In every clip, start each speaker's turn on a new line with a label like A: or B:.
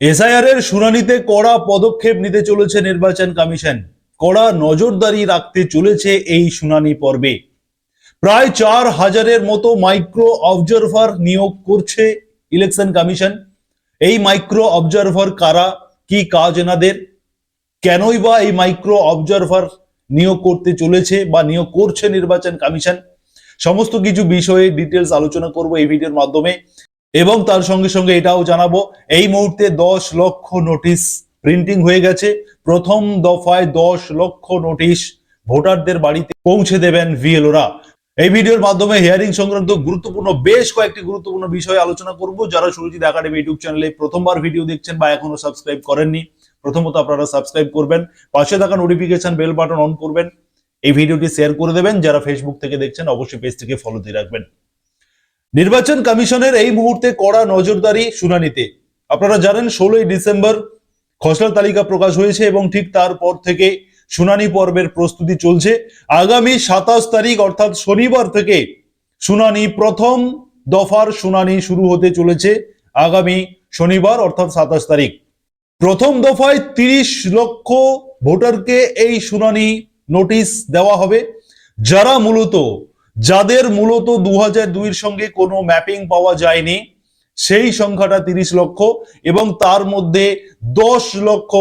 A: SIR এর শুনানিতে কড়া পদক্ষেপ নিতে চলেছে নির্বাচন কমিশন। কড়া নজরদারি রাখতে চলেছে এই শুনানি পর্বে। প্রায় চার হাজারের মতো মাইক্রো অবজারভার নিয়োগ করছে ইলেকশন কমিশন। এই মাইক্রো অবজারভার কারা, কি কাজ এনাদের, কেনই বা এই মাইক্রো অবজারভার নিয়োগ করতে চলেছে বা নিয়োগ করছে নির্বাচন কমিশন? সমস্ত কিছু বিষয়ে ডিটেলস আলোচনা করব এই ভিডিওর মাধ্যমে। এবং তার সঙ্গে সঙ্গে এটাও জানাব, এই মুহূর্তে দশ লক্ষ নোটিশ প্রিন্টিং হয়ে গেছে। প্রথম দফায় দশ লক্ষ নোটিশ ভোটারদের বাড়িতে পৌঁছে দেবেন ভিএলওরা। এই ভিডিওর মাধ্যমে হিয়ারিং সংক্রান্ত গুরুত্বপূর্ণ বেশ কয়েকটি গুরুত্বপূর্ণ বিষয়ে আলোচনা করব। যারা সুরজিৎ একাডেমি ইউটিউব চ্যানেলে প্রথমবার ভিডিও দেখছেন বা এখনও সাবস্ক্রাইব করেননি, প্রথমত আপনারা সাবস্ক্রাইব করবেন, পাশে থাকা নোটিফিকেশন বেল বাটন অন করবেন, এই ভিডিওটি শেয়ার করে দেবেন। যারা ফেসবুক থেকে দেখছেন, অবশ্যই পেজটিকে ফলো দিয়ে রাখবেন। নির্বাচন কমিশনের এই মুহূর্তে কড়া নজরদারি শুনানিতে। আপনারা জানেন, ষোলোই ডিসেম্বর খসড়া তালিকা প্রকাশ হয়েছে এবং ঠিক তারপর থেকে শুনানি পর্বের প্রস্তুতি চলছে। আগামী সাতাশ তারিখ, অর্থাৎ শনিবার থেকে শুনানি, প্রথম দফার শুনানি শুরু হতে চলেছে আগামী শনিবার, অর্থাৎ সাতাশ তারিখ। প্রথম দফায় তিরিশ লক্ষ ভোটারকে এই শুনানি নোটিশ দেওয়া হবে। যারা মূলত যাদের মূলত দু হাজার সঙ্গে কোনো ম্যাপিং পাওয়া যায়নি, সেই সংখ্যাটা তিরিশ লক্ষ এবং তার মধ্যে দশ লক্ষ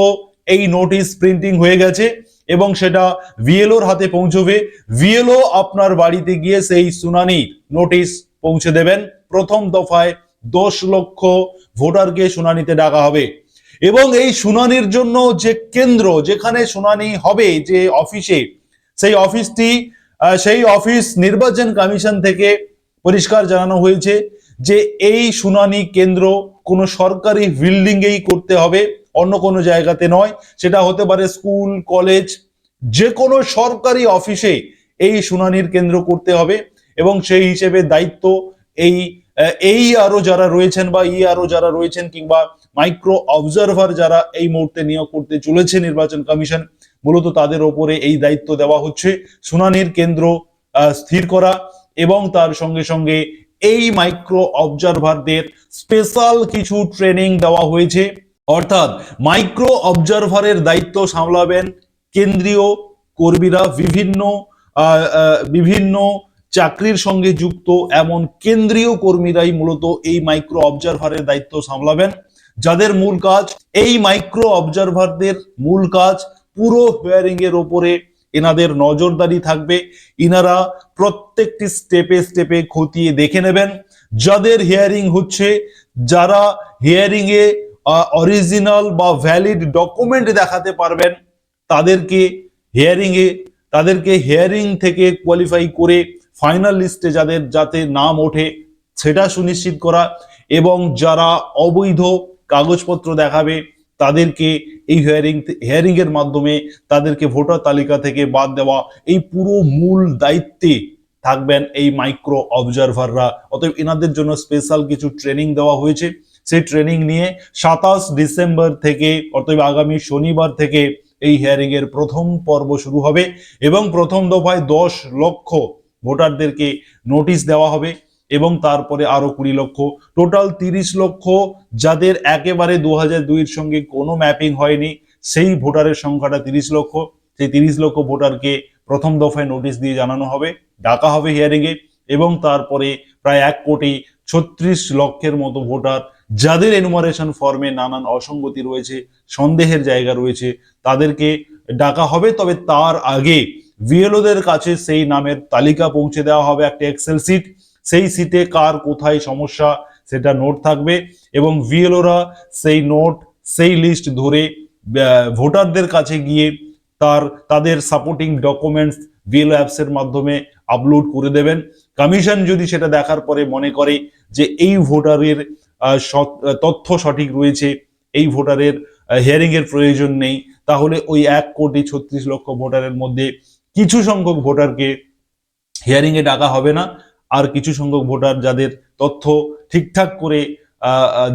A: এই নোটিশ প্রিন্টিং হয়ে গেছে এবং সেটা ভিএলওর হাতে পৌঁছবে। ভিএলও আপনার বাড়িতে গিয়ে সেই শুনানি নোটিশ পৌঁছে দেবেন। প্রথম দফায় দশ লক্ষ ভোটারকে শুনানিতে ডাকা হবে এবং এই শুনানির জন্য যে কেন্দ্র যেখানে শুনানি হবে যে অফিসে, সেই অফিসটি সেই অফিস নির্বাচন কমিশন থেকে পরিষ্কার জানানো হয়েছে যে এই শুনানি কেন্দ্র কোনো সরকারি বিল্ডিংয়েই করতে হবে, অন্য কোনো জায়গাতে নয়। সেটা হতে পারে স্কুল, কলেজ, যে কোনো সরকারি অফিসে এই শুনানির কেন্দ্র করতে হবে এবং সেই হিসেবে দায়িত্ব এই এই আরও যারা রয়েছেন বা ই আরও যারা রয়েছেন কিংবা মাইক্রো অবজারভার যারা এই মুহূর্তে নিয়োগ করতে চলেছে নির্বাচন কমিশন মূলত তাদের ওপরে এই দায়িত্ব দেওয়া হচ্ছে। শুনানির কেন্দ্র স্থির করা এবং তার সঙ্গে সঙ্গে এই মাইক্রো অবজারভারদের স্পেশাল কিছু ট্রেনিং দেওয়া হয়েছে। অর্থাৎ মাইক্রো অবজারভারের দায়িত্ব সামলাবেন কেন্দ্রীয় কর্মীরা বিভিন্ন বিভিন্ন চাকরির সঙ্গে যুক্ত এমন কেন্দ্রীয় কর্মীরাই মূলত এই মাইক্রো অবজারভারের দায়িত্ব সামলাবেন। যাদের মূল কাজ, এই মাইক্রো অবজারভারদের মূল কাজ পুরো হিয়ারিং এর ওপরে এনাদের নজরদারি থাকবে। ইনারা প্রত্যেকটি স্টেপে স্টেপে খতিয়ে দেখে নেবেন। যাদের হিয়ারিং হচ্ছে, যারা হিয়ারিং এ অরিজিনাল বা ভ্যালিড ডকুমেন্ট দেখাতে পারবেন, তাদেরকে হিয়ারিং এ, তাদেরকে হিয়ারিং থেকে কোয়ালিফাই করে ফাইনাল লিস্টে যাদের, যাতে নাম ওঠে, সেটা সুনিশ্চিত করা এবং যারা অবৈধ কাগজপত্র দেখাবে তাদেরকে এই হিয়ারিং হিয়ারিং এর মাধ্যমে তাদেরকে ভোটার তালিকা থেকে বাদ দেওয়া, এই পুরো মূল দায়িত্বে থাকবেন এই মাইক্রো অবজারভাররা অতএব এনাদের জন্য স্পেশাল কিছু ট্রেনিং দেওয়া হয়েছে। সেই ট্রেনিং নিয়ে সাতাশ ডিসেম্বর থেকে, অতএব আগামী শনিবার থেকে এই হিয়ারিং এর প্রথম পর্ব শুরু হবে এবং প্রথম দফায় দশ লক্ষ ভোটারদেরকে নোটিশ দেওয়া হবে। এবং তারপরে আরও কুড়ি লক্ষ। টোটাল তিরিশ লক্ষ, যাদের একেবারে দু হাজার সঙ্গে কোনো ম্যাপিং হয়নি, সেই ভোটারের সংখ্যাটা তিরিশ লক্ষ। সেই তিরিশ লক্ষ ভোটারকে প্রথম দফায় নোটিশ দিয়ে জানানো হবে, ডাকা হবে হিয়ারিং এ, এবং তারপরে প্রায় এক কোটি ছত্রিশ লক্ষের মতো ভোটার, যাদের এনুমারেশন ফর্মে নানান অসঙ্গতি রয়েছে, সন্দেহের জায়গা রয়েছে, তাদেরকে ডাকা হবে। তবে তার আগে ভিএলওদের কাছে সেই নামের তালিকা পৌঁছে দেওয়া হবে, একটা এক্সেল সিট সেই সিটে কার কোথায় সমস্যা সেটা নোট থাকবে এবং ভিএলওরা সেই নোট সেই লিস্ট ধরে ভোটারদের কাছে গিয়ে তার, তাদের সাপোর্টিং ডকুমেন্টস ভিএলও অ্যাপসের মাধ্যমে আপলোড করে দেবেন। কমিশন যদি সেটা দেখার পরে মনে করে যে এই ভোটারের তথ্য সঠিক রয়েছে, এই ভোটারের হিয়ারিং এর প্রয়োজন নেই, তাহলে ওই এক কোটি ছত্রিশ লক্ষ ভোটারের মধ্যে কিছু সংখ্যক ভোটারকে হিয়ারিং এ ডাকা হবে না। আর কিছু সংখ্যক ভোটার যাদের তথ্য ঠিকঠাক করে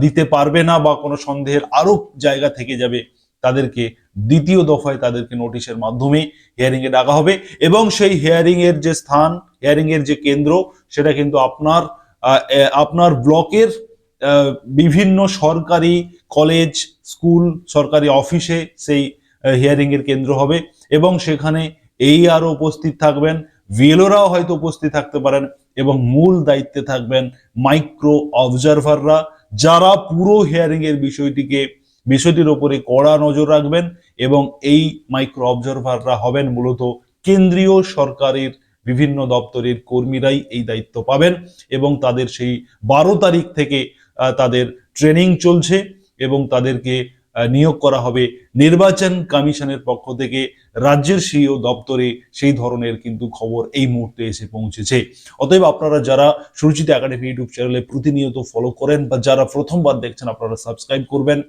A: দিতে পারবে না বা কোনো সন্দেহের আরও জায়গা থেকে যাবে, তাদেরকে দ্বিতীয় দফায় তাদেরকে নোটিশের মাধ্যমে হিয়ারিং এ ডাকা হবে এবং সেই হিয়ারিং এর যে স্থান হিয়ারিং এর যে কেন্দ্র, সেটা কিন্তু আপনার আপনার ব্লকের বিভিন্ন সরকারি কলেজ, স্কুল, সরকারি অফিসে সেই হিয়ারিং এর কেন্দ্র হবে এবং সেখানে এই আরও উপস্থিত থাকবেন ভিএলওরাও হয়তো উপস্থিত থাকতে পারেন এবং মূল দায়িত্বে থাকবেন মাইক্রো অবজারভাররা যারা পুরো হিয়ারিং এর বিষয়টিকে, বিষয়টির ওপরে কড়া নজর রাখবেন এবং এই মাইক্রো অবজারভাররা হবেন মূলত কেন্দ্রীয় সরকারের বিভিন্ন দপ্তরের কর্মীরাই এই দায়িত্ব পাবেন এবং তাদের সেই বারো তারিখ থেকে তাদের ট্রেনিং চলছে এবং তাদেরকে নিয়োগ করা হবে। নির্বাচন কমিশনের পক্ষ থেকে রাজ্যের সিও দপ্তরে সেই ধরনের কিন্তু খবর এই মুহূর্তে এসে পৌঁছেছে। অতএব আপনারা যারা সুরুচিত একাডেমি ইউটিউব চ্যানেলে প্রতিনিয়ত ফলো করেন বা যারা প্রথমবার দেখছেন, আপনারা সাবস্ক্রাইব করবেন।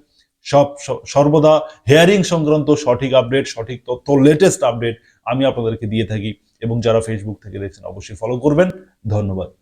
A: সব সর্বদা হেয়ারিং সংক্রান্ত সঠিক আপডেট সঠিক তথ্য লেটেস্ট আপডেট আমি আপনাদেরকে দিয়ে থাকি। এবং যারা ফেসবুক থেকে দেখছেন, অবশ্যই ফলো করবেন। ধন্যবাদ।